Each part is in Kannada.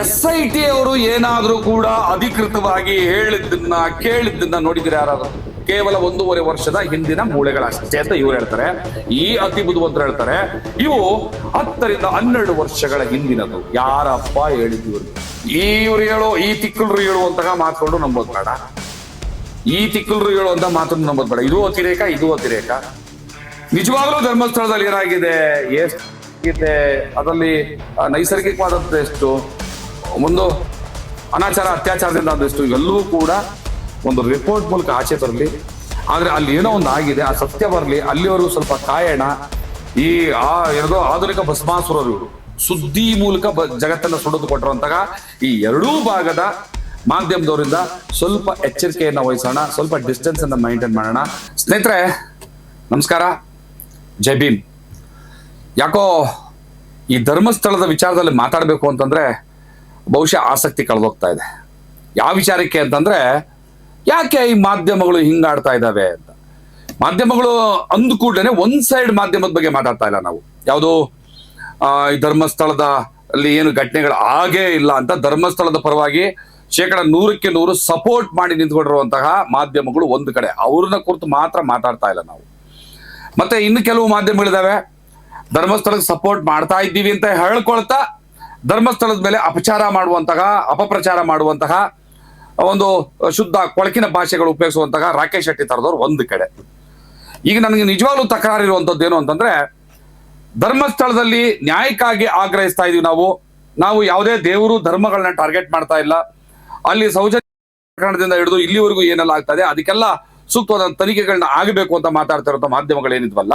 ಎಸ್ ಐ ಟಿ ಅವರು ಏನಾದರೂ ಕೂಡ ಅಧಿಕೃತವಾಗಿ ಹೇಳಿದ್ದನ್ನ ಕೇಳಿದ್ದನ್ನ ನೋಡಿದ್ರೆ ಯಾರಾದ್ರು? ಕೇವಲ ಒಂದೂವರೆ ವರ್ಷದ ಹಿಂದಿನ ಮೂಳೆಗಳಷ್ಟೇ ಅಂತ ಇವ್ರು ಹೇಳ್ತಾರೆ. ಈ ಅತಿ ಬುದ್ಧಿವಂತರು ಹೇಳ್ತಾರೆ, ಇವು ಹತ್ತರಿಂದ ಹನ್ನೆರಡು ವರ್ಷಗಳ ಹಿಂದಿನದು. ಯಾರಪ್ಪ ಈ ಇವ್ರು? ಹೇಳೋ, ಈ ತಿಕ್ಕಲ್ರು ಹೇಳುವಂತಹ ಮಾತುಗಳು ನಂಬೋದು ಬೇಡ. ಈ ತಿಕ್ಕಲ್ರು ಹೇಳುವಂತ ಮಾತನ್ನು ನಂಬೋದು ಬೇಡ. ಇದು ಅತಿರೇಕ ಇದು ಅತಿರೇಕ. ನಿಜವಾಗ್ಲೂ ಧರ್ಮಸ್ಥಳದಲ್ಲಿ ಏನಾಗಿದೆ? ಎಷ್ಟಿದೆ ಅದರಲ್ಲಿ ನೈಸರ್ಗಿಕವಾದದ್ದು ಎಷ್ಟು? ಒಂದು ಅನಾಚಾರ, ಅತ್ಯಾಚಾರದಿಂದ ಆದಷ್ಟು ಇವೆಲ್ಲವೂ ಕೂಡ ಒಂದು ರಿಪೋರ್ಟ್ ಮೂಲಕ ಆಚೆ ಬರಲಿ. ಆದರೆ ಅಲ್ಲಿ ಏನೋ ಒಂದು ಆಗಿದೆ, ಆ ಸತ್ಯ ಬರಲಿ, ಅಲ್ಲಿವರೆಗೂ ಸ್ವಲ್ಪ ಕಾಯೋಣ. ಈ ಆ ಏನೋ ಆಧುನಿಕ ಭಸ್ಮಾಸುರರು ಸುದ್ದಿ ಮೂಲಕ ಬ ಜಗತ್ತನ್ನ ಸುಡೋದು ಈ ಎರಡೂ ಭಾಗದ ಮಾಧ್ಯಮದವರಿಂದ ಸ್ವಲ್ಪ ಎಚ್ಚರಿಕೆಯನ್ನು ವಹಿಸೋಣ, ಸ್ವಲ್ಪ ಡಿಸ್ಟೆನ್ಸ್ ಅನ್ನ ಮೈಂಟೈನ್ ಮಾಡೋಣ. ಸ್ನೇಹಿತರೆ, ನಮಸ್ಕಾರ. ಜೈ ಭೀಮ್. ಯಾಕೋ ಈ ಧರ್ಮಸ್ಥಳದ ವಿಚಾರದಲ್ಲಿ ಮಾತಾಡಬೇಕು ಅಂತಂದ್ರೆ ಬಹುಶಃ ಆಸಕ್ತಿ ಕಳೆದೋಗ್ತಾ ಇದೆ. ಯಾವ ವಿಚಾರಕ್ಕೆ ಅಂತಂದ್ರೆ, ಯಾಕೆ ಈ ಮಾಧ್ಯಮಗಳು ಹಿಂಗಾಡ್ತಾ ಇದ್ದಾವೆ ಅಂತ. ಮಾಧ್ಯಮಗಳು ಅಂದ ಕೂಡಲೇ ಒಂದ್ ಸೈಡ್ ಮಾಧ್ಯಮದ ಬಗ್ಗೆ ಮಾತಾಡ್ತಾ ಇಲ್ಲ ನಾವು. ಯಾವುದು? ಈ ಧರ್ಮಸ್ಥಳದ ಅಲ್ಲಿ ಏನು ಘಟನೆಗಳು ಆಗೇ ಇಲ್ಲ ಅಂತ ಧರ್ಮಸ್ಥಳದ ಪರವಾಗಿ ಶೇಕಡ ನೂರಕ್ಕೆ ನೂರು ಸಪೋರ್ಟ್ ಮಾಡಿ ನಿಂತ್ಕೊಂಡಿರುವಂತಹ ಮಾಧ್ಯಮಗಳು ಒಂದು ಕಡೆ. ಅವ್ರನ್ನ ಕುರಿತು ಮಾತ್ರ ಮಾತಾಡ್ತಾ ಇಲ್ಲ ನಾವು. ಮತ್ತೆ ಇನ್ನು ಕೆಲವು ಮಾಧ್ಯಮಗಳಿದಾವೆ ಧರ್ಮಸ್ಥಳಕ್ಕೆ ಸಪೋರ್ಟ್ ಮಾಡ್ತಾ ಇದ್ದೀವಿ ಅಂತ ಹೇಳ್ಕೊಳ್ತಾ ಧರ್ಮಸ್ಥಳದ ಮೇಲೆ ಅಪಚಾರ ಮಾಡುವಂತಹ, ಅಪಪ್ರಚಾರ ಮಾಡುವಂತಹ ಒಂದು ಶುದ್ಧ ಕೊಳಕಿನ ಭಾಷೆಗಳು ಉಪಯೋಗಿಸುವಂತಹ ರಾಕೇಶ್ ಶೆಟ್ಟಿ ತರದವ್ರು ಒಂದು ಕಡೆ. ಈಗ ನನಗೆ ನಿಜವಾಗ್ಲೂ ತಕರಾರು ಇರುವಂತದ್ದು ಏನು ಅಂತಂದ್ರೆ, ಧರ್ಮಸ್ಥಳದಲ್ಲಿ ನ್ಯಾಯಕ್ಕಾಗಿ ಆಗ್ರಹಿಸ್ತಾ ಇದೀವಿ ನಾವು. ನಾವು ಯಾವುದೇ ದೇವರು ಧರ್ಮಗಳನ್ನ ಟಾರ್ಗೆಟ್ ಮಾಡ್ತಾ ಇಲ್ಲ. ಅಲ್ಲಿ ಸೌಜನ್ಯ ಪ್ರಕರಣದಿಂದ ಹಿಡಿದು ಇಲ್ಲಿವರೆಗೂ ಏನೆಲ್ಲ ಆಗ್ತಾ ಅದಕ್ಕೆಲ್ಲ ಸೂಕ್ತವಾದ ತನಿಖೆಗಳನ್ನ ಆಗಬೇಕು ಅಂತ ಮಾತಾಡ್ತಾ ಇರೋ ಮಾಧ್ಯಮಗಳು ಏನಿದ್ವಲ್ಲ,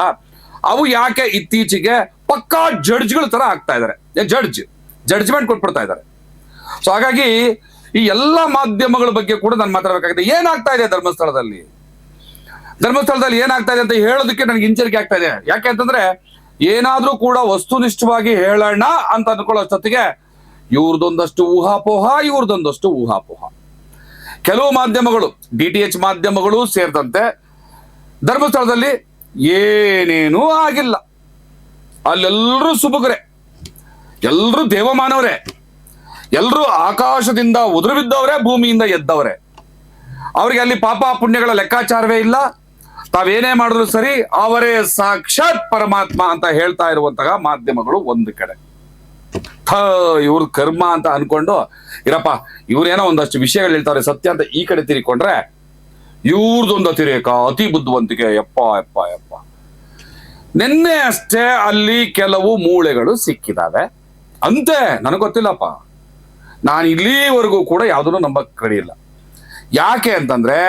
ಅವು ಯಾಕೆ ಇತ್ತೀಚೆಗೆ ಪಕ್ಕಾ ಜಡ್ಜ್ಗಳ ತರ ಆಗ್ತಾ ಇದಾರೆ. ಜಡ್ಜ್ ಜಡ್ಜ್ಮೆಂಟ್ ಕೊಟ್ಬಿಡ್ತಾ ಇದ್ದಾರೆ. ಸೊ ಹಾಗಾಗಿ ಈ ಎಲ್ಲ ಮಾಧ್ಯಮಗಳ ಬಗ್ಗೆ ಕೂಡ ನಾನು ಮಾತಾಡಬೇಕಾಗಿದೆ. ಏನಾಗ್ತಾ ಇದೆ ಧರ್ಮಸ್ಥಳದಲ್ಲಿ? ಧರ್ಮಸ್ಥಳದಲ್ಲಿ ಏನಾಗ್ತಾ ಇದೆ ಅಂತ ಹೇಳೋದಕ್ಕೆ ನನಗೆ ಹಿಂಜರಿಕೆ ಆಗ್ತಾ ಇದೆ. ಯಾಕೆ ಅಂತಂದ್ರೆ ಏನಾದ್ರೂ ಕೂಡ ವಸ್ತುನಿಷ್ಠವಾಗಿ ಹೇಳೋಣ ಅಂತ ಅನ್ಕೊಳ್ಳೋಷ್ಟೊತ್ತಿಗೆ ಇವ್ರದೊಂದಷ್ಟು ಊಹಾಪೋಹ ಇವ್ರದೊಂದಷ್ಟು ಊಹಾಪೋಹ. ಕೆಲವು ಮಾಧ್ಯಮಗಳು, ಡಿ ಟಿ ಎಚ್ ಮಾಧ್ಯಮಗಳು ಸೇರಿದಂತೆ ಧರ್ಮಸ್ಥಳದಲ್ಲಿ ಏನೇನೂ ಆಗಿಲ್ಲ. ಅಲ್ಲೆಲ್ಲರೂ ಸುಬುಗರೆ. ಎಲ್ಲರೂ ದೇವಮಾನವರೇ. ಎಲ್ಲರೂ ಆಕಾಶದಿಂದ ಉದುರು ಭೂಮಿಯಿಂದ ಎದ್ದವರೇ. ಅವರಿಗೆ ಅಲ್ಲಿ ಪಾಪ ಪುಣ್ಯಗಳ ಲೆಕ್ಕಾಚಾರವೇ ಇಲ್ಲ. ತಾವೇನೇ ಮಾಡಿದ್ರು ಸರಿ, ಅವರೇ ಸಾಕ್ಷಾತ್ ಪರಮಾತ್ಮ ಅಂತ ಹೇಳ್ತಾ ಇರುವಂತಹ ಮಾಧ್ಯಮಗಳು ಒಂದು ಕಡೆ. ಥ, ಇವ್ರ ಕರ್ಮ ಅಂತ ಅನ್ಕೊಂಡು, ಇರಪ್ಪ, ಇವ್ರೇನೋ ಒಂದಷ್ಟು ವಿಷಯಗಳು ಹೇಳ್ತಾರೆ, ಸತ್ಯ ಅಂತ ಈ ಕಡೆ ತಿರಿಕೊಂಡ್ರೆ, ಇವ್ರದೊಂದು ಅತಿರೇಕ, ಅತಿ ಬುದ್ಧಿವಂತಿಕೆ, ಯಪ್ಪ ಯಪ್ಪ ಯಪ್ಪ. ನಿನ್ನೆ ಅಷ್ಟೇ ಅಲ್ಲಿ ಕೆಲವು ಮೂಳೆಗಳು ಸಿಕ್ಕಿದಾವೆ. ಅಂತೆ, ನನಗೆ ಗೊತ್ತಿಲ್ಲಪ್ಪ. ನಾನು ಇಲ್ಲಿವರೆಗೂ ಕೂಡ ಯಾವುದನ್ನು ನಂಬಕ್ ಇಲ್ಲ. ಯಾಕೆ ಅಂತಂದ್ರೆ,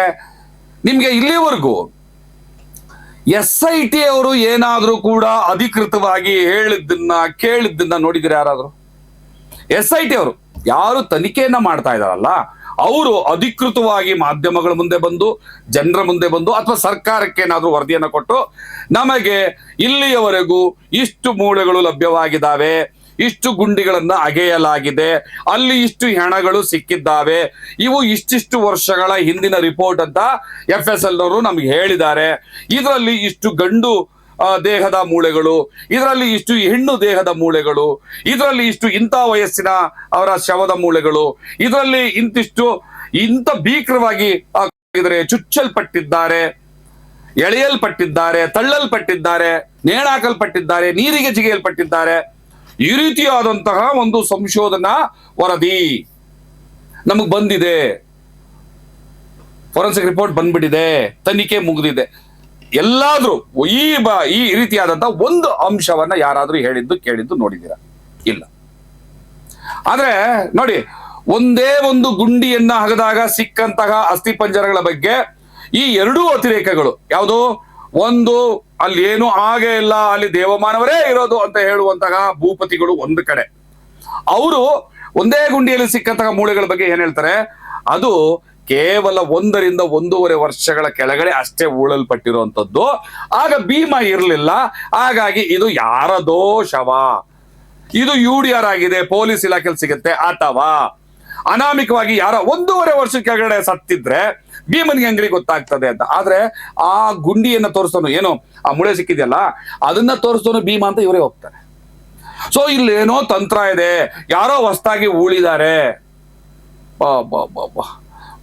ನಿಮಗೆ ಇಲ್ಲಿವರೆಗೂ ಎಸ್ ಐ ಟಿ ಅವರು ಏನಾದರೂ ಕೂಡ ಅಧಿಕೃತವಾಗಿ ಹೇಳಿದ್ದನ್ನ, ಕೇಳಿದ್ದನ್ನ ನೋಡಿದಿರ ಯಾರಾದರೂ? ಎಸ್ ಐ ಟಿ ಅವರು ಯಾರು ತನಿಖೆಯನ್ನ ಮಾಡ್ತಾ ಇದಾರಲ್ಲ ಅವರು ಅಧಿಕೃತವಾಗಿ ಮಾಧ್ಯಮಗಳ ಮುಂದೆ ಬಂದು, ಜನರ ಮುಂದೆ ಬಂದು, ಅಥವಾ ಸರ್ಕಾರಕ್ಕೆ ಏನಾದರೂ ವರದಿಯನ್ನು ಕೊಟ್ಟು, ನಮಗೆ ಇಲ್ಲಿಯವರೆಗೂ ಇಷ್ಟು ಮೂಳೆಗಳು ಲಭ್ಯವಾಗಿದ್ದಾವೆ ಇಷ್ಟು ಗುಂಡಿಗಳನ್ನ ಅಗೆಯಲಾಗಿದೆ. ಅಲ್ಲಿ ಇಷ್ಟು ಹೆಣಗಳು ಸಿಕ್ಕಿದ್ದಾವೆ. ಇವು ಇಷ್ಟಿಷ್ಟು ವರ್ಷಗಳ ಹಿಂದಿನ ರಿಪೋರ್ಟ್ ಅಂತ ಎಫ್ ಎಸ್ ಎಲ್ ಅವರು ನಮ್ಗೆ ಹೇಳಿದ್ದಾರೆ. ಇದರಲ್ಲಿ ಇಷ್ಟು ಗಂಡು ದೇಹದ ಮೂಳೆಗಳು, ಇದರಲ್ಲಿ ಇಷ್ಟು ಹೆಣ್ಣು ದೇಹದ ಮೂಳೆಗಳು, ಇದರಲ್ಲಿ ಇಷ್ಟು ಇಂಥ ವಯಸ್ಸಿನ ಅವರ ಶವದ ಮೂಳೆಗಳು, ಇದರಲ್ಲಿ ಇಂತಿಷ್ಟು, ಇಂಥ ಭೀಕರವಾಗಿ ಚುಚ್ಚಲ್ಪಟ್ಟಿದ್ದಾರೆ, ಎಳೆಯಲ್ಪಟ್ಟಿದ್ದಾರೆ, ತಳ್ಳಲ್ಪಟ್ಟಿದ್ದಾರೆ, ನೇಣಾಕಲ್ಪಟ್ಟಿದ್ದಾರೆ, ನೀರಿಗೆ ಜಿಗಿಯಲ್ಪಟ್ಟಿದ್ದಾರೆ. ಈ ರೀತಿಯಾದಂತಹ ಒಂದು ಸಂಶೋಧನಾ ವರದಿ ನಮಗ್ ಬಂದಿದೆ. ಫೋರೆನ್ಸಿಕ್ ರಿಪೋರ್ಟ್ ಬಂದ್ಬಿಟ್ಟಿದೆ. ತನಿಖೆ ಮುಗಿದಿದೆ. ಎಲ್ಲಾದ್ರೂ ಈ ಬಾ, ಈ ರೀತಿಯಾದಂತಹ ಒಂದು ಅಂಶವನ್ನ ಯಾರಾದ್ರೂ ಹೇಳಿದ್ದು ಕೇಳಿದ್ದು ನೋಡಿದ್ದೀರಾ ಇಲ್ಲ. ಆದ್ರೆ ನೋಡಿ, ಒಂದೇ ಒಂದು ಗುಂಡಿಯನ್ನ ಹಗದಾಗ ಸಿಕ್ಕಂತಹ ಅಸ್ಥಿಪಂಜರಗಳ ಬಗ್ಗೆ ಈ ಎರಡೂ ಅತಿರೇಕಗಳು ಯಾವುದು? ಒಂದು, ಅಲ್ಲಿ ಏನು ಹಾಗೆ ಇಲ್ಲ, ಅಲ್ಲಿ ದೇವಮಾನವರೇ ಇರೋದು ಅಂತ ಹೇಳುವಂತಹ ಭೂಪತಿಗಳು ಒಂದು ಕಡೆ. ಅವರು ಒಂದೇ ಗುಂಡಿಯಲ್ಲಿ ಸಿಕ್ಕಂತಹ ಮೂಳೆಗಳ ಬಗ್ಗೆ ಏನ್ ಹೇಳ್ತಾರೆ? ಅದು ಕೇವಲ ಒಂದರಿಂದ ಒಂದೂವರೆ ವರ್ಷಗಳ ಕೆಳಗಡೆ ಅಷ್ಟೇ ಉಳಲ್ಪಟ್ಟಿರುವಂತದ್ದು ಆಗ ಭೀಮ ಇರಲಿಲ್ಲ, ಹಾಗಾಗಿ ಇದು ಯಾರ ದೋಷವ? ಇದು ಯು ಡಿ ಆರ್ ಆಗಿದೆ, ಪೊಲೀಸ್ ಇಲಾಖೆಯಲ್ಲಿ ಸಿಗುತ್ತೆ, ಅಥವಾ ಅನಾಮಿಕವಾಗಿ ಯಾರ ಒಂದೂವರೆ ವರ್ಷ ಕೆಳಗಡೆ ಸತ್ತಿದ್ರೆ ಭೀಮನಿಗೆ ಅಂಗಡಿ ಗೊತ್ತಾಗ್ತದೆ ಅಂತ. ಆದ್ರೆ ಆ ಗುಂಡಿಯನ್ನ ತೋರಿಸ್ತಾನು ಏನು, ಆ ಮುಳೆ ಸಿಕ್ಕಿದೆಯಲ್ಲ, ಅದನ್ನ ತೋರಿಸ್ತಾನು ಭೀಮ ಅಂತ ಇವರೇ ಹೋಗ್ತಾರೆ. ಸೊ ಇಲ್ಲೇನೋ ತಂತ್ರ ಇದೆ, ಯಾರೋ ಹೊಸ್ತಾಗಿ ಬಾ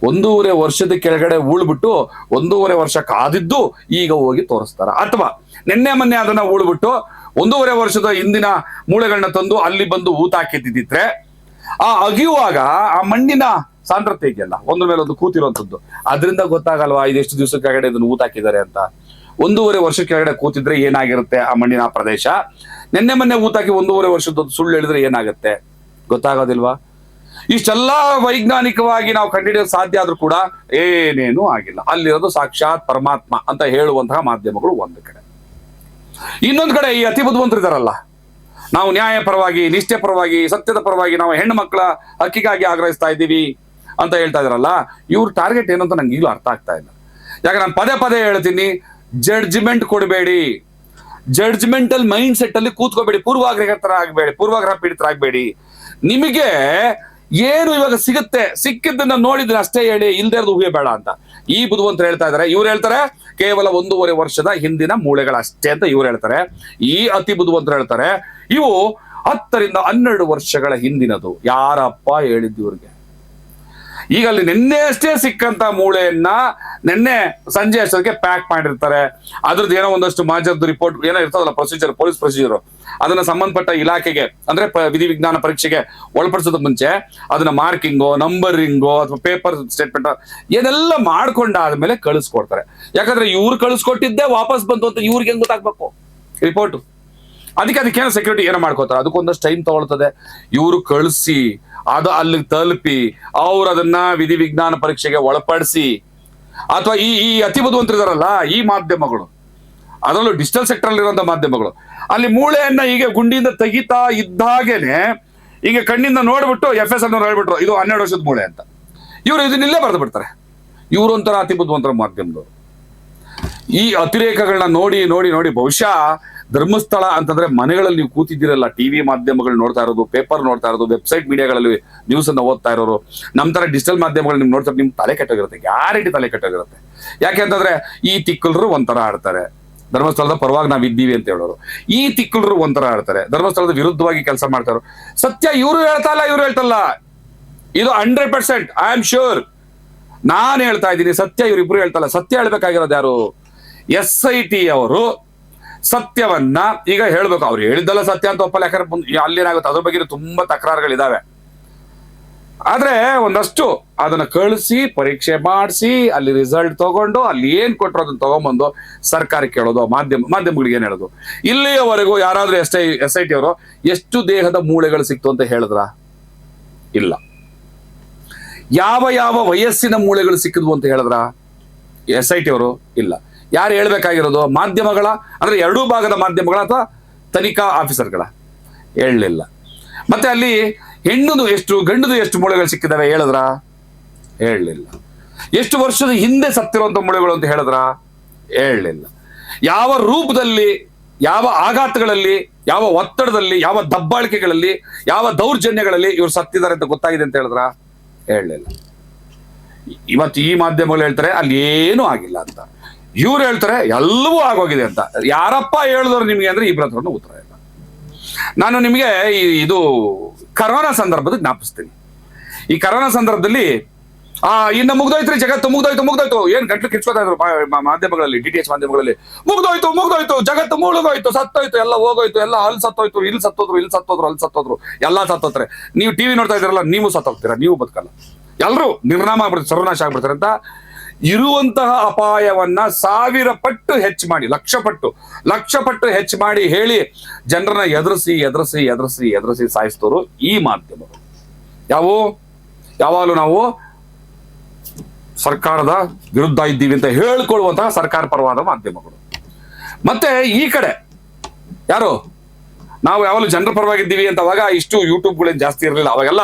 ಒಂದೂವರೆ ವರ್ಷದ ಕೆಳಗಡೆ ಉಳ್ಬಿಟ್ಟು ಒಂದೂವರೆ ವರ್ಷ ಕಾದಿದ್ದು ಈಗ ಹೋಗಿ ತೋರಿಸ್ತಾರ. ಅಥವಾ ನಿನ್ನೆ ಮೊನ್ನೆ ಅದನ್ನ ಉಳ್ಬಿಟ್ಟು ಒಂದೂವರೆ ವರ್ಷದ ಹಿಂದಿನ ಮೂಳೆಗಳನ್ನ ತಂದು ಅಲ್ಲಿ ಬಂದು ಊತ ಹಾಕಿದ್ದಿದ್ರೆ, ಆ ಅಗಿಯುವಾಗ ಆ ಮಣ್ಣಿನ ಸಾಂದ್ರತೆ ಇದೆಯಲ್ಲ ಒಂದ್ರ ಮೇಲೆ ಒಂದು ಕೂತಿರುವಂತದ್ದು ಅದರಿಂದ ಗೊತ್ತಾಗಲ್ವಾ ಇದೆಷ್ಟು ದಿವಸ ಕೆಳಗಡೆ ಇದನ್ನು ಊತ ಹಾಕಿದ್ದಾರೆ ಅಂತ? ಒಂದೂವರೆ ವರ್ಷ ಕೆಳಗಡೆ ಕೂತಿದ್ರೆ ಏನಾಗಿರುತ್ತೆ ಆ ಮಣ್ಣಿನ ಪ್ರದೇಶ? ನಿನ್ನೆ ಮೊನ್ನೆ ಊತಾಕಿ ಒಂದೂವರೆ ವರ್ಷದ ಸುಳ್ಳು ಹೇಳಿದ್ರೆ ಏನಾಗುತ್ತೆ? ಗೊತ್ತಾಗೋದಿಲ್ವಾ? ಇಷ್ಟೆಲ್ಲ ವೈಜ್ಞಾನಿಕವಾಗಿ ನಾವು ಕಂಡುಹಿಡಿಯೋದು ಸಾಧ್ಯ ಆದ್ರೂ ಕೂಡ ಏನೇನೂ ಆಗಿಲ್ಲ. ಅಲ್ಲಿರೋದು ಸಾಕ್ಷಾತ್ ಪರಮಾತ್ಮ ಅಂತ ಹೇಳುವಂತಹ ಮಾಧ್ಯಮಗಳು ಒಂದು ಕಡೆ. ಇನ್ನೊಂದು ಕಡೆ ಈ ಅತಿ ಬುದ್ಧಿವಂತರಿದಾರಲ್ಲ ನಾವು ನ್ಯಾಯ ಪರವಾಗಿ ನಿಷ್ಠೆ ಪರವಾಗಿ, ಸತ್ಯದ ಪರವಾಗಿ ನಾವು ಹೆಣ್ಣು ಮಕ್ಕಳ ಹಕ್ಕಿಗಾಗಿ ಆಗ್ರಹಿಸ್ತಾ ಇದ್ದೀವಿ. ಅಂತ ಹೇಳ್ತಾ ಇದ್ರಲ್ಲ ಇವ್ರ ಟಾರ್ಗೆಟ್ ಏನು ಅಂತ ನಂಗೆ ಈಗಲೂ ಅರ್ಥ ಆಗ್ತಾ ಇಲ್ಲ. ಯಾಕೆ ನಾನು ಪದೇ ಪದೇ ಹೇಳ್ತೀನಿ ಜಡ್ಜ್ಮೆಂಟ್ ಕೊಡಬೇಡಿ. ಜಡ್ಜ್ಮೆಂಟಲ್ ಮೈಂಡ್ ಸೆಟ್ ಅಲ್ಲಿ ಕೂತ್ಕೋಬೇಡಿ ಪೂರ್ವಾಗ್ರಹತರ ಆಗಬೇಡಿ, ಪೂರ್ವಾಗ್ರಹ ಪೀಡಿತರಾಗಬೇಡಿ ನಿಮಗೆ ಏನು ಇವಾಗ ಸಿಗುತ್ತೆ, ಸಿಕ್ಕಿದ್ದನ್ನ ನೋಡಿದ್ರೆ ಅಷ್ಟೇ ಹೇಳಿ, ಇಲ್ದೇ ಇರೋದು ಬೇಡ ಅಂತ. ಈ ಬುದ್ಧಿವಂತರು ಹೇಳ್ತಾ ಇದಾರೆ, ಇವ್ರು ಹೇಳ್ತಾರೆ, ಕೇವಲ ಒಂದೂವರೆ ವರ್ಷದ ಹಿಂದಿನ ಮೂಳೆಗಳಷ್ಟೇ ಅಂತ ಇವ್ರು ಹೇಳ್ತಾರೆ. ಈ ಅತಿ ಬುದ್ಧಿವಂತರು ಹೇಳ್ತಾರೆ, ಇವು ಹತ್ತರಿಂದ ಹನ್ನೆರಡು ವರ್ಷಗಳ ಹಿಂದಿನದು. ಯಾರಪ್ಪ ಹೇಳಿದ್ದು ಇವ್ರಿಗೆ? ಈಗ ಅಲ್ಲಿ ನಿನ್ನೆ ಅಷ್ಟೇ ಸಿಕ್ಕಂತ ಮೂಳೆಯನ್ನ ನಿನ್ನೆ ಸಂಜೆ ಅಷ್ಟೊತ್ತಿಗೆ ಪ್ಯಾಕ್ ಮಾಡಿರ್ತಾರೆ. ಅದ್ರದ್ದು ಏನೋ ಒಂದಷ್ಟು ಮಾಜದ್ದು ರಿಪೋರ್ಟ್ ಏನೋ ಇರ್ತದಲ್ಲ ಪ್ರೊಸೀಜರ್ ಪೊಲೀಸ್ ಪ್ರೊಸೀಜರ್ ಅದನ್ನ ಸಂಬಂಧಪಟ್ಟ ಇಲಾಖೆಗೆ, ಅಂದ್ರೆ ಪ- ವಿಧಿ ವಿಜ್ಞಾನ ಪರೀಕ್ಷೆಗೆ ಒಳಪಡಿಸೋದ್ ಮುಂಚೆ ಅದನ್ನ ಮಾರ್ಕಿಂಗು, ನಂಬರಿಂಗು ಅಥವಾ ಪೇಪರ್ ಸ್ಟೇಟ್ಮೆಂಟ್ ಏನೆಲ್ಲ ಮಾಡ್ಕೊಂಡಾದ್ಮೇಲೆ ಕಳಿಸ್ಕೊಡ್ತಾರೆ. ಯಾಕಂದ್ರೆ ಇವ್ರು ಕಳಿಸ್ಕೊಟ್ಟಿದ್ದೆ ವಾಪಸ್ ಬಂತು ಅಂತ ಇವ್ರಿಗೆ ಹೆಂಗ್ ಗೊತ್ತಾಗ್ಬೇಕು? ರಿಪೋರ್ಟ್ ಅದಕ್ಕೆ ಅದಕ್ಕೇನೋ ಸೆಕ್ಯೂರಿಟಿ ಏನೋ ಮಾಡ್ಕೋತಾರೆ. ಅದಕ್ಕೊಂದಷ್ಟು ಟೈಮ್ ತಗೊಳ್ತದೆ. ಇವರು ಕಳಿಸಿ ಅದು ಅಲ್ಲಿಗೆ ತಲುಪಿ ಅವ್ರು ಅದನ್ನ ವಿಧಿ ವಿಜ್ಞಾನ ಪರೀಕ್ಷೆಗೆ ಒಳಪಡಿಸಿ ಅಥವಾ ಈ ಈ ಅತಿ ಬುದ್ಧಿವಂತರಿದಾರಲ್ಲ, ಈ ಮಾಧ್ಯಮಗಳು, ಅದರಲ್ಲೂ ಡಿಜಿಟಲ್ ಸೆಕ್ಟರ್ ಅಲ್ಲಿರುವಂತಹ ಮಾಧ್ಯಮಗಳು, ಅಲ್ಲಿ ಮೂಳೆಯನ್ನ ಹೀಗೆ ಗುಂಡಿಯಿಂದ ತೆಗಿತಾ ಇದ್ದಾಗೇನೆ ಈಗ ಕಣ್ಣಿಂದ ನೋಡ್ಬಿಟ್ಟು ಎಫ್ ಎಸ್ ಅನ್ನೋರು ಹೇಳ್ಬಿಟ್ರು, ಇದು ಹನ್ನೆರಡು ವರ್ಷದ ಮೂಳೆ ಅಂತ. ಇವರು ಇದನ್ನಿಲ್ಲೇ ಬರೆದು ಬಿಡ್ತಾರೆ. ಇವರು ಒಂಥರ ಅತಿ ಬುದ್ಧಿವಂತರ ಮಾಧ್ಯಮದವರು. ಈ ಅತಿರೇಕಗಳನ್ನ ನೋಡಿ ನೋಡಿ ನೋಡಿ ಬಹುಶಃ ಧರ್ಮಸ್ಥಳ ಅಂತಂದ್ರೆ ಮನೆಗಳಲ್ಲಿ ನೀವು ಕೂತಿದ್ದೀರಲ್ಲ, ಟಿವಿ ಮಾಧ್ಯಮಗಳು ನೋಡ್ತಾ ಇರೋದು ಪೇಪರ್ ನೋಡ್ತಾ ಇರೋದು ವೆಬ್ಸೈಟ್ ಮೀಡಿಯಾಗಳಲ್ಲಿ ನ್ಯೂಸ್ ಅನ್ನ ಓದ್ತಾ ಇರೋರು ನಮ್ಮ ತರ ಡಿಜಿಟಲ್ ಮಾಧ್ಯಮಗಳು ನಿಮ್ ನೋಡ್ತಾರೆ ನಿಮ್ ತಲೆ ಕೆಟ್ಟೋಗಿರುತ್ತೆ ಗ್ಯಾರಂಟಿ ತಲೆ ಕೆಟ್ಟೋಗಿರುತ್ತೆ? ಯಾಕೆ ಅಂತಂದ್ರೆ ಈ ತಿಕ್ಕಲರು ಒಂಥರ ಆಡ್ತಾರೆ. ಧರ್ಮಸ್ಥಳದ ಪರವಾಗಿ ನಾವು ಇದ್ದೀವಿ ಅಂತ ಹೇಳೋರು. ಈ ತಿಕ್ಕಲರು ಒಂಥರ ಆಡ್ತಾರೆ. ಧರ್ಮಸ್ಥಳದ ವಿರುದ್ಧವಾಗಿ ಕೆಲಸ ಮಾಡ್ತಾರೋ ಸತ್ಯ ಇವರು ಹೇಳ್ತಾ ಇಲ್ಲ, ಇವ್ರು ಹೇಳ್ತಲ್ಲ ಇದು hundred percent I am sure ನಾನು ಹೇಳ್ತಾ ಇದ್ದೀನಿ, ಸತ್ಯ ಇವರಿಬ್ರು ಹೇಳ್ತಲ್ಲ ಸತ್ಯ ಹೇಳ್ಬೇಕಾಗಿರೋದು ಯಾರು? ಎಸ್ ಐ ಟಿ ಅವರು ಸತ್ಯವನ್ನ ಈಗ ಹೇಳ್ಬೇಕು. ಅವ್ರು ಹೇಳಿದ್ದಲ್ಲ ಸತ್ಯ ಅಂತ ಒಪ್ಪಲ್ಲ ಯಾಕಂದ್ರೆ ಅಲ್ಲೇನಾಗುತ್ತೆ? ಅದ್ರ ಬಗ್ಗೆ ತುಂಬಾ ತಕರಾರುಗಳಿದಾವೆ. ಆದ್ರೆ ಒಂದಷ್ಟು ಅದನ್ನ ಕಳಿಸಿ, ಪರೀಕ್ಷೆ ಮಾಡಿಸಿ, ಅಲ್ಲಿ ರಿಸಲ್ಟ್ ತಗೊಂಡು, ಅಲ್ಲಿ ಏನ್ ಕೊಟ್ಟರು ಅದನ್ನ ತಗೊಂಡ್ಬಂದು ಸರ್ಕಾರಕ್ಕೆ ಹೇಳೋದು ಮಾಧ್ಯಮ ಮಾಧ್ಯಮಗಳಿಗೆ ಏನ್ ಹೇಳೋದು? ಇಲ್ಲಿಯವರೆಗೂ ಯಾರಾದ್ರೂ S I S I T ಅವರು ಎಷ್ಟು ದೇಹದ ಮೂಳೆಗಳು ಸಿಕ್ತು ಅಂತ ಹೇಳಿದ್ರ? ಇಲ್ಲ. ಯಾವ ಯಾವ ವಯಸ್ಸಿನ ಮೂಳೆಗಳು ಸಿಕ್ಕಿದ್ವು ಅಂತ ಹೇಳಿದ್ರ? ಎಸ್ ಐ ಟಿ ಅವರು ಇಲ್ಲ. ಯಾರು ಹೇಳಬೇಕಾಗಿರೋದು? ಮಾಧ್ಯಮಗಳ, ಅಂದರೆ ಎರಡೂ ಭಾಗದ ಮಾಧ್ಯಮಗಳ ಅಥವಾ ತನಿಖಾ ಆಫೀಸರ್ಗಳ? ಹೇಳಲಿಲ್ಲ. ಮತ್ತೆ ಅಲ್ಲಿ ಹೆಣ್ಣುದು ಎಷ್ಟು, ಗಂಡುದು ಎಷ್ಟು ಮೂಳೆಗಳು ಸಿಕ್ಕಿದ್ದಾವೆ ಹೇಳಿದ್ರ? ಹೇಳಲಿಲ್ಲ. ಎಷ್ಟು ವರ್ಷದ ಹಿಂದೆ ಸತ್ತಿರುವಂಥ ಮೂಳೆಗಳು ಅಂತ ಹೇಳಿದ್ರ? ಹೇಳಲಿಲ್ಲ. ಯಾವ ರೂಪದಲ್ಲಿ, ಯಾವ ಆಘಾತಗಳಲ್ಲಿ, ಯಾವ ಒತ್ತಡದಲ್ಲಿ, ಯಾವ ದಬ್ಬಾಳಿಕೆಗಳಲ್ಲಿ, ಯಾವ ದೌರ್ಜನ್ಯಗಳಲ್ಲಿ ಇವರು ಸತ್ತಿದ್ದಾರೆ ಅಂತ ಗೊತ್ತಾಗಿದೆ ಅಂತ ಹೇಳಿದ್ರ? ಹೇಳಲಿಲ್ಲ. ಇವತ್ತು ಈ ಮಾಧ್ಯಮಗಳು ಹೇಳ್ತಾರೆ, ಅಲ್ಲಿ ಏನೂ ಆಗಿಲ್ಲ ಅಂತ. ಇವ್ರು ಹೇಳ್ತಾರೆ, ಎಲ್ಲವೂ ಆಗೋಗಿದೆ ಅಂತ. ಯಾರಪ್ಪ ಹೇಳಿದ್ರು ನಿಮಗೆ ಅಂದ್ರೆ ಇಬ್ಬರ ಹತ್ರನೂ ಉತ್ತರ ಇಲ್ಲ. ನಾನು ನಿಮಗೆ ಈ- ಇದು ಕರೋನಾ ಸಂದರ್ಭದ ಜ್ಞಾಪಿಸ್ತೀನಿ. ಈ ಕರೋನಾ ಸಂದರ್ಭದಲ್ಲಿ, ಆ, ಇನ್ನು ಮುಗ್ದೋಯ್ತ್ರಿ ಜಗತ್ತು, ಮುಗ್ದೋಯ್ತು ಮುಗ್ದೋಯ್ತು. ಏನ್ ಗಂಟ್ಲು ಕಿಚ್ಕೋತಾ ಇದ್ರು ಮಾಧ್ಯಮಗಳಲ್ಲಿ, ಡಿ ಟಿ ಎಚ್ ಮಾಧ್ಯಮಗಳಲ್ಲಿ? ಮುಗ್ದೋಯ್ತು ಮುಗ್ದೋಯ್ತು, ಜಗತ್ತು ಮುಳುಗೋಯ್ತು, ಸತ್ತೋಯ್ತು, ಎಲ್ಲ ಹೋಗೋಯ್ತು, ಎಲ್ಲ ಅಲ್ಲಿ ಸತ್ತೋಯ್ತು ಇಲ್ಲಿ ಸತ್ತೋದ್ರು ಇಲ್ಲಿ ಸತ್ತೋದ್ರು ಅಲ್ಲಿ ಸತ್ತೋದ್ರು, ಎಲ್ಲ ಸತ್ತೋತ್ರೆ ನೀವು ಟಿವಿ ನೋಡ್ತಾ ಇದ್ರಲ್ಲ ನೀವು ಸತ್ತೋಗ್ತೀರಾ? ನೀವು ಬದುಕಲ್ಲ. ಎಲ್ಲರೂ ನಿರ್ನಾಮ ಆಗ್ಬಿಡ್ತಾರೆ, ಸರ್ವನಾಶ ಆಗ್ಬಿಡ್ತಾರೆ ಅಂತ ಇರುವಂತಹ ಅಪಾಯವನ್ನ ಸಾವಿರ ಪಟ್ಟು ಹೆಚ್ಚು ಮಾಡಿ, ಲಕ್ಷ ಪಟ್ಟು ಲಕ್ಷ ಪಟ್ಟು ಹೆಚ್ಚು ಮಾಡಿ ಹೇಳಿ ಜನರನ್ನ ಎದುರಿಸಿ ಎದುರಿಸಿ ಎದುರಿಸಿ ಎದುರಿಸಿ ಸಾಯಿಸ್ತೋರು ಈ ಮಾಧ್ಯಮಗಳು ಯಾವು? ಯಾವಾಗಲೂ ನಾವು ಸರ್ಕಾರದ ವಿರುದ್ಧ ಇದ್ದೀವಿ ಅಂತ ಹೇಳ್ಕೊಳ್ಳುವಂತಹ ಸರ್ಕಾರ ಪರವಾದ ಮಾಧ್ಯಮಗಳು. ಮತ್ತೆ ಈ ಕಡೆ ಯಾರು? ನಾವು ಯಾವಾಗಲೂ ಜನರ ಪರವಾಗಿದ್ದೀವಿ ಅಂತ ಅವಾಗ ಇಷ್ಟು ಯೂಟ್ಯೂಬ್ಗಳೇನು ಜಾಸ್ತಿ ಇರಲಿಲ್ಲ. ಅವಾಗೆಲ್ಲ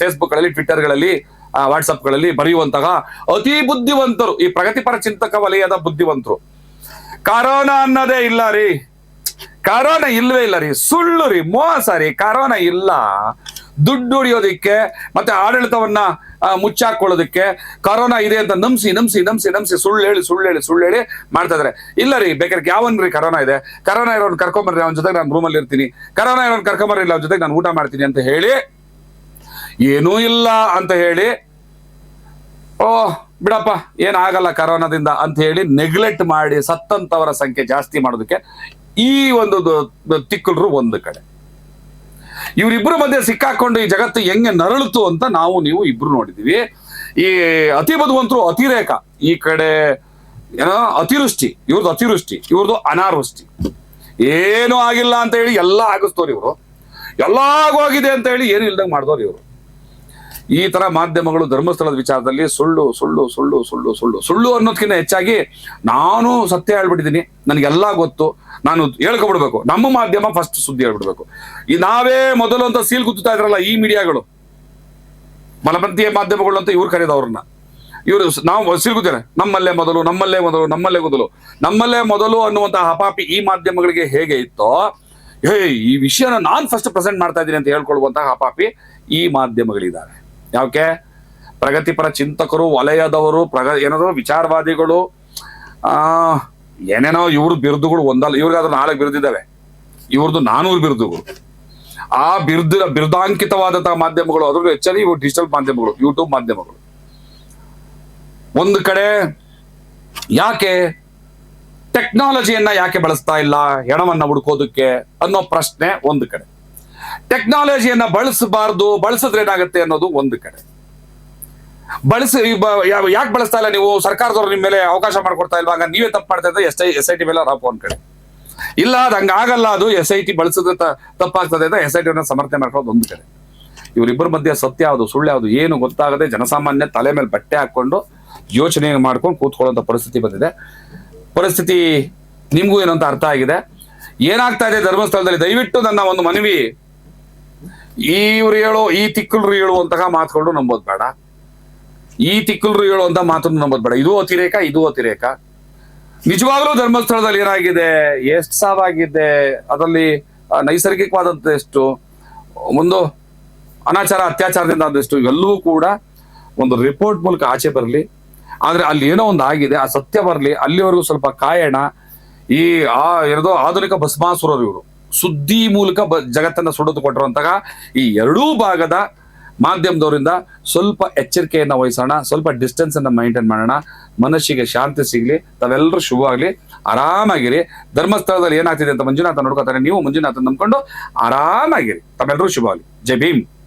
ಫೇಸ್ಬುಕ್ಗಳಲ್ಲಿ ಟ್ವಿಟ್ಟರ್ಗಳಲ್ಲಿ ವಾಟ್ಸಪ್ಗಳಲ್ಲಿ ಬರೆಯುವಂತಹ ಅತಿ ಬುದ್ಧಿವಂತರು, ಈ ಪ್ರಗತಿಪರ ಚಿಂತಕ ವಲಯದ ಬುದ್ಧಿವಂತರು. ಕರೋನಾ ಅನ್ನೋದೇ ಇಲ್ಲ ರೀ. ಕರೋನಾ ಇಲ್ವೇ ಇಲ್ಲ ರೀ. ಸುಳ್ಳು ರೀ. ಮೋಸ ರೀ. ಕರೋನಾ ಇಲ್ಲ. ದುಡ್ಡು ಉಳಿಯೋದಿಕ್ಕೆ ಮತ್ತೆ ಆಡಳಿತವನ್ನ ಮುಚ್ಚಾಕೊಳ್ಳೋದಕ್ಕೆ ಕರೋನಾ ಇದೆ ಅಂತ ನಂಬಿಸಿ ನಂಬಿಸಿ ನಂಬಿಸಿ ನಂಬಿಸಿ ಸುಳ್ಳು ಹೇಳಿ ಸುಳ್ಳು ಹೇಳಿ ಸುಳ್ಳು ಹೇಳಿ ಮಾಡ್ತಾ ಇದಾರೆ. ಇಲ್ಲ ರೀ. ಬೇಕಾದ್ರೆ ಯಾವನ್ರಿ ಕರೋನಾ ಇದೆ. ಕರೋನಾ ಇರೋನ್ ಕರ್ಕೊಂಬರ್ರಿ, ಅವನ ಜೊತೆಗೆ ನಾನು ರೂಮಲ್ಲಿ ಇರ್ತೀನಿ ಕರೋನಾ ಇರೋನ್ ಕರ್ಕೊಂಬರ್ರಿ ಅವ್ನ ಜೊತೆಗೆ ನಾನು ಊಟ ಮಾಡ್ತೀನಿ ಅಂತ ಹೇಳಿ ಏನೂ ಇಲ್ಲ ಅಂತ ಹೇಳಿ, ಓ, ಬಿಡಪ್ಪ, ಏನಾಗಲ್ಲ ಕರೋನಾದಿಂದ ಅಂತ ಹೇಳಿ ನೆಗ್ಲೆಕ್ಟ್ ಮಾಡಿ ಸತ್ತಂತವರ ಸಂಖ್ಯೆ ಜಾಸ್ತಿ ಮಾಡೋದಕ್ಕೆ ಈ ಒಂದು ತಿಕ್ಕಲ್ರು ಒಂದು ಕಡೆ. ಇವರಿಬ್ಬರ ಮಧ್ಯೆ ಸಿಕ್ಕಾಕೊಂಡು ಈ ಜಗತ್ತು ಹೆಂಗೆ ನರಳಿತು ಅಂತ ನಾವು, ನೀವು ಇಬ್ರು ನೋಡಿದೀವಿ. ಈ ಅತಿ ಬದುವಂತರು ಅತಿರೇಕ ಈ ಕಡೆ, ಏನೋ ಅತಿವೃಷ್ಟಿ ಇವ್ರದ್ದು ಅತಿವೃಷ್ಟಿ ಇವ್ರದ್ದು ಅನಾವೃಷ್ಟಿ. ಏನೂ ಆಗಿಲ್ಲ ಅಂತ ಹೇಳಿ ಎಲ್ಲ ಆಗಿಸ್ತವ್ರು ಇವರು. ಎಲ್ಲ ಆಗೋಗಿದೆ ಅಂತ ಹೇಳಿ ಏನು ಇಲ್ದಂಗೆ ಮಾಡಿದವ್ರು ಇವರು. ಈ ತರ ಮಾಧ್ಯಮಗಳು ಧರ್ಮಸ್ಥಳದ ವಿಚಾರದಲ್ಲಿ ಸುಳ್ಳು ಸುಳ್ಳು ಸುಳ್ಳು ಸುಳ್ಳು ಸುಳ್ಳು ಸುಳ್ಳು ಅನ್ನೋದಕ್ಕಿಂತ ಹೆಚ್ಚಾಗಿ ನಾನು ಸತ್ಯ ಹೇಳ್ಬಿಟ್ಟಿದ್ದೀನಿ. ನನಗೆಲ್ಲ ಗೊತ್ತು. ನಾನು ಹೇಳ್ಕೊಬಿಡ್ಬೇಕು. ನಮ್ಮ ಮಾಧ್ಯಮ ಫಸ್ಟ್ ಸುದ್ದಿ ಹೇಳ್ಬಿಡ್ಬೇಕು. ಈ ನಾವೇ ಮೊದಲು ಅಂತ ಸೀಲ್ ಗುತ್ತಾ ಇದ್ರಲ್ಲ ಈ ಮೀಡಿಯಾಗಳು. ಬಲಪಂಥೀಯ ಮಾಧ್ಯಮಗಳು ಅಂತ ಇವ್ರು ಕರೆದವ್ರನ್ನ ಇವರು ನಾವು ಸಿಗುತ್ತೇನೆ ನಮ್ಮಲ್ಲೇ ಮೊದಲು ನಮ್ಮಲ್ಲೇ ಮೊದಲು ನಮ್ಮಲ್ಲೇ ಮೊದಲು. ನಮ್ಮಲ್ಲೇ ಮೊದಲು ಅನ್ನುವಂತಹ ಹಪಾಪಿ ಈ ಮಾಧ್ಯಮಗಳಿಗೆ ಹೇಗೆ ಇತ್ತೋ ಹೇ ಈ ವಿಷಯನ ನಾನು ಫಸ್ಟ್ ಪ್ರೆಸೆಂಟ್ ಮಾಡ್ತಾ ಇದ್ದೀನಿ ಅಂತ ಹೇಳ್ಕೊಳ್ಳುವಂತಹ ಹಪಾಪಿ ಈ ಮಾಧ್ಯಮಗಳಿದ್ದಾರೆ. ಯಾಕೆ ಪ್ರಗತಿಪರ ಚಿಂತಕರು, ವಲಯದವರು, ಪ್ರಗ ಏನದು ವಿಚಾರವಾದಿಗಳು, ಆ, ಏನೇನೋ ಇವ್ರ ಬಿರುದುಗಳು ಒಂದಲ್ಲ, ಇವ್ರಿಗಾದ್ರೂ ನಾಲ್ಕು ಬಿರುದಿದ್ದಾವೆ. ಇವ್ರದ್ದು ನಾನೂರು ಬಿರುದುಗಳು. ಆ ಬಿರುದು ಬಿರುದಾಂಕಿತವಾದಂತಹ ಮಾಧ್ಯಮಗಳು ಅದ್ರ ಹೆಚ್ಚಾಗಿ ಇವು ಡಿಜಿಟಲ್ ಮಾಧ್ಯಮಗಳು ಯೂಟ್ಯೂಬ್ ಮಾಧ್ಯಮಗಳು. ಒಂದು ಕಡೆ ಯಾಕೆ ಟೆಕ್ನಾಲಜಿಯನ್ನ ಯಾಕೆ ಬಳಸ್ತಾ ಇಲ್ಲ, ಹೆಣವನ್ನ ಹುಡುಕೋದಕ್ಕೆ ಅನ್ನೋ ಪ್ರಶ್ನೆ ಒಂದು ಕಡೆ. ಟೆಕ್ನಾಲಜಿಯನ್ನ ಬಳಸಬಾರ್ದು, ಬಳಸಿದ್ರೆ ಏನಾಗುತ್ತೆ ಅನ್ನೋದು ಒಂದು ಕಡೆ. ಬಳಸಿ ಯಾಕೆ ಬಳಸ್ತಾ ಇಲ್ಲ ನೀವು? ಸರ್ಕಾರದವ್ರು ನಿಮ್ಮ ಮೇಲೆ ಅವಕಾಶ ಮಾಡ್ಕೊಡ್ತಾ ಇಲ್ವಾ? ನೀವೇ ತಪ್ಪು ಮಾಡ್ತಾ ಇದ್ರೆ S I S I T ಮೇಲೆ ರಾಪು ಒಂದ್ ಕಡೆ. ಇಲ್ಲ, ಅದು ಹಂಗಾಗಲ್ಲ ಅದು ಎಸ್ ಐ ಟಿ ಬಳಸಿದ್ರೆ ತಪ್ಪಾಗ್ತದೆ ಅಂತ ಎಸ್ ಐ ಟಿ ಸಮರ್ಥನೆ ಮಾಡ್ಕೊಳ್ಳೋದು ಒಂದು ಕಡೆ. ಇವರಿಬ್ಬರ ಮಧ್ಯೆ ಸತ್ಯ ಯಾವುದು, ಸುಳ್ಳು ಯಾವುದು, ಏನು ಗೊತ್ತಾಗದೆ ಜನಸಾಮಾನ್ಯ ತಲೆ ಮೇಲೆ ಬಟ್ಟೆ ಹಾಕೊಂಡು ಯೋಚನೆ ಮಾಡ್ಕೊಂಡು ಕೂತ್ಕೊಳ್ಳೋಂಥ ಪರಿಸ್ಥಿತಿ ಬಂದಿದೆ. ಪರಿಸ್ಥಿತಿ ನಿಮಗೂ ಏನಂತ ಅರ್ಥ ಆಗಿದೆ. ಏನಾಗ್ತಾ ಇದೆ ಧರ್ಮಸ್ಥಳದಲ್ಲಿ? ದಯವಿಟ್ಟು ನನ್ನ ಒಂದು ಮನವಿ ಇವ್ರು ಹೇಳೋ, ಈ ತಿಕ್ಕಲ್ರು ಹೇಳುವಂತಹ ಮಾತುಗಳು ನಂಬೋದು ಬೇಡ. ಈ ತಿಕ್ಕಲ್ರು ಹೇಳುವಂತ ಮಾತನ್ನು ನಂಬೋದು ಬೇಡ. ಇದು ಅತಿರೇಕ ಇದು ಅತಿರೇಕ. ನಿಜವಾಗ್ಲೂ ಧರ್ಮಸ್ಥಳದಲ್ಲಿ ಏನಾಗಿದೆ? ಎಷ್ಟು ಸಾವಾಗಿದೆ ಅದರಲ್ಲಿ ನೈಸರ್ಗಿಕವಾದಂತ ಎಷ್ಟು? ಒಂದು ಅನಾಚಾರ, ಅತ್ಯಾಚಾರದಿಂದ ಆದಷ್ಟು ಇವೆಲ್ಲವೂ ಕೂಡ ಒಂದು ರಿಪೋರ್ಟ್ ಮೂಲಕ ಆಚೆ ಬರಲಿ. ಆದ್ರೆ ಅಲ್ಲಿ ಏನೋ ಒಂದು ಆಗಿದೆ, ಆ ಸತ್ಯ ಬರಲಿ. ಅಲ್ಲಿವರೆಗೂ ಸ್ವಲ್ಪ ಕಾಯಣ. ಈ ಆ ಏನೋ ಆಧುನಿಕ ಭಸ್ಮಾಸುರರು ಇವರು. ಸುದ್ದಿ ಮೂಲಕ ಬ ಜಗತ್ತನ್ನು ಸುಡೋದು ಕೊಟ್ಟಿರುವಂತಹ ಈ ಎರಡೂ ಭಾಗದ ಮಾಧ್ಯಮದವರಿಂದ ಸ್ವಲ್ಪ ಎಚ್ಚರಿಕೆಯನ್ನು ವಹಿಸೋಣ, ಸ್ವಲ್ಪ ಡಿಸ್ಟೆನ್ಸ್ ಅನ್ನ ಮೈಂಟೈನ್ ಮಾಡೋಣ. ಮನಸ್ಸಿಗೆ ಶಾಂತಿ ಸಿಗಲಿ ತಾವೆಲ್ಲರೂ ಆಗಲಿ. ಆರಾಮಾಗಿರಿ. ಧರ್ಮಸ್ಥಳದಲ್ಲಿ ಏನಾಗ್ತಿದೆ ಅಂತ ಮಂಜುನಾಥ ನೋಡ್ಕೋತಾರೆ ನೀವು ಮಂಜುನಾಥ ನಂಬ್ಕೊಂಡು ಆರಾಮಾಗಿರಿ. ತಾವೆಲ್ಲರೂ ಆಗಲಿ. ಜೈ ಭೀಮ್.